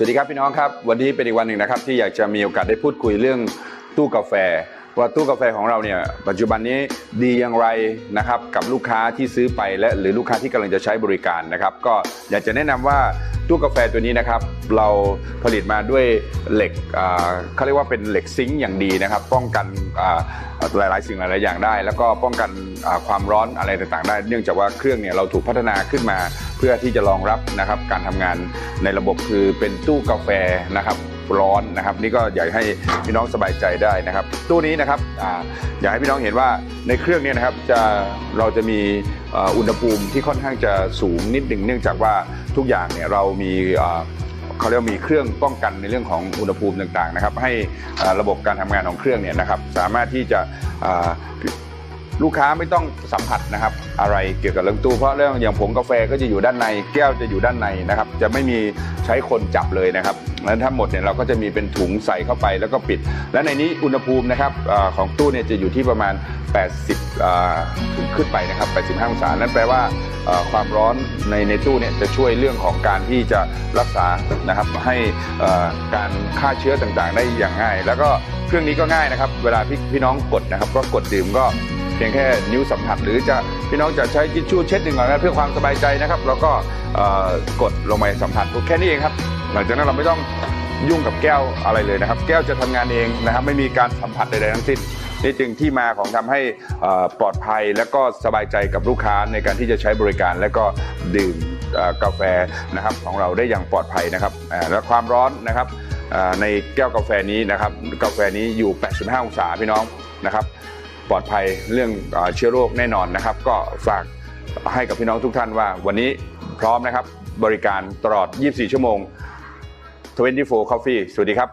สวัสดีครับพี่น้องครับ วันนี้เป็นอีกวันหนึ่งนะครับ ที่อยากจะมีโอกาสได้พูดคุยเรื่องตู้กาแฟ ว่าตู้กาแฟของเราเนี่ยปัจจุบันนี้ดีอย่างไรนะครับกับลูกค้าที่ซื้อไปและหรือลูกค้าที่กำลังจะใช้บริการนะครับ ก็อยากจะแนะนำว่าตู้กาแฟตัวนี้นะครับ เราผลิตมาด้วยเหล็กเขาเรียกว่าเป็นเหล็กซิงค์อย่างดีนะครับ ป้องกันหลาย ๆ สิ่งหลาย ๆ อย่างได้ แล้วก็ป้องกันความร้อนอะไรต่าง ๆ ได้ เนื่องจากว่าเครื่องเนี่ยเราถูกพัฒนาขึ้นมา เพื่อที่จะรองรับนะครับการทำงานในระบบคือเป็นตู้กาแฟนะครับ ร้อนนะครับ นี่ก็อยากให้พี่น้องสบายใจได้นะครับ ตู้นี้นะครับอาอยากให้พี่น้องเห็นว่าในเครื่องเนี้นะครับจะเราจะมีอ่ออุณหภูมิที่ค่อนข้างจะสูงนิดหนึ่งเนื่องจากว่าทุกอย่างเนี่ยเรามีเอ่อเขาเรียกว่ามีเครื่องป้องกันในเรื่องของอุณหภูมิต่างๆนะครับ ให้อ่อระบบการทำงานของเครื่องเนี่ยนะครับ สามารถที่จะอ่า ลูกค้าไม่ต้องสัมผัสนะครับ อะไรเกี่ยวกับเรื่องตู้เพราะเรื่องอย่างผงกาแฟก็จะอยู่ด้านใน แก้วจะอยู่ด้านในนะครับ จะไม่มีใช้คนจับเลยนะครับแล้วทั้งหมดเนี่ยเราก็จะมีเป็นถุงใส่เข้าไปแล้วก็ปิด และในนี้อุณหภูมินะครับอของตู้เนี่ยจะอยู่ที่ประมาณ 80ถึงขึ้นไปนะครับ 85 องศา นั่นแปลว่าความร้อนในในตู้เนี่ยจะช่วยเรื่องของการที่จะรักษานะครับให้การฆ่าเชื้อต่างๆ ได้อย่างง่าย แล้วก็เครื่องนี้ก็ง่ายนะครับ เวลาพี่พี่น้องกดนะครับ ก็กดดื่มก็ พียงแค่นิ้วสัมผัส หรือจะพี่น้องจะใช้ทิชชู่เช็ดหนึ่งก่อนนะเพื่อความสบายใจนะครับแล้วก็กดลงไปสัมผัสแค่นี้เองครับ หลังจากนั้นเราไม่ต้องยุ่งกับแก้วอะไรเลยนะครับ แก้วจะทำงานเองนะครับ ไม่มีการสัมผัสใดๆทั้งสิ้นนี่จึงที่มาของทำให้ปลอดภัยและก็สบายใจกับลูกค้าในการที่จะใช้บริการและก็ดื่มกาแฟนะครับของเราได้อย่างปลอดภัยนะครับและความร้อนนะครับในแก้วกาแฟนี้นะครับกาแฟนี้อยู่ 85 องศาพี่น้องนะครับ ปลอดภัยเรื่องเชื้อโรคแน่นอนนะครับ ก็ฝากให้กับพี่น้องทุกท่านว่า วันนี้พร้อมนะครับ บริการตลอด 24 ชั่วโมง 24 Coffee สวัสดีครับ